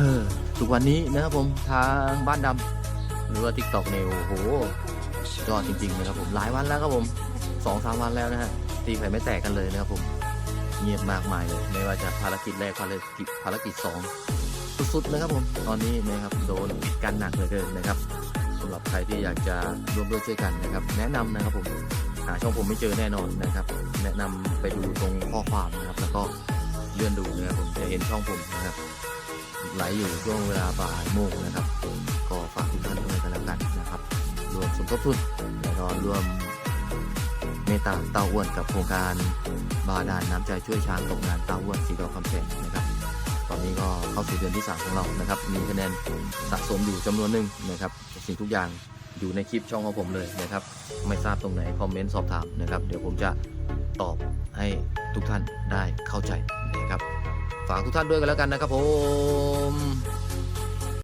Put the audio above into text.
เฮ้อทุกวันนี้นะครับผมทางบ้านดำหรือว่าทิกตอกเนี่ยโอ้โหยอดจริงๆนะครับผมหลายวันแล้วครับผมสองสามวันแล้วนะฮะตีไข่ไม่แตกกันเลยนะครับผมเงียบมากมายเลยไม่ว่าจะภารกิจแรกภารกิจภารกิจสองสุดๆนะครับผมตอนนี้นะครับโดนปิดกันหนักเลยเกินนะครับสำหรับใครที่อยากจะร่วมด้วยช่วยกันนะครับ แนะนำนะครับผมหาช่องผมไม่เจอแน่นอนนะครับ แนะนำไปดูตรงข้อความนะครับ แล้วก็เลื่อนดูนะครับผมจะเห็นช่องผมนะครับ ไหลอยู่ช่วงเวลาบ่ายโมงนะครับก็ฝากทุกท่านด้วยกันแล้วกันนะครับ รวมสมทบทุนแล้วก็รวมเมตตาเต้าอ้วนกับโครงการบาดาลน้ำใจช่วยช้างตกงานเต้าอ้วนสีดอกคำแสงนะครับ ตอนนี้ก็เข้าสู่เดือนที่ 3 ของเรานะครับ มีคะแนนสะสมอยู่จำนวนหนึ่งนะครับสิ่งทุกอย่างอยู่ในคลิปช่องของผมเลยนะครับ ไม่ทราบตรงไหนคอมเมนต์สอบถามนะครับ เดี๋ยวผมจะตอบให้ทุกท่านได้เข้าใจนะครับ ฝากทุกท่านด้วยกันแล้วกันนะครับผม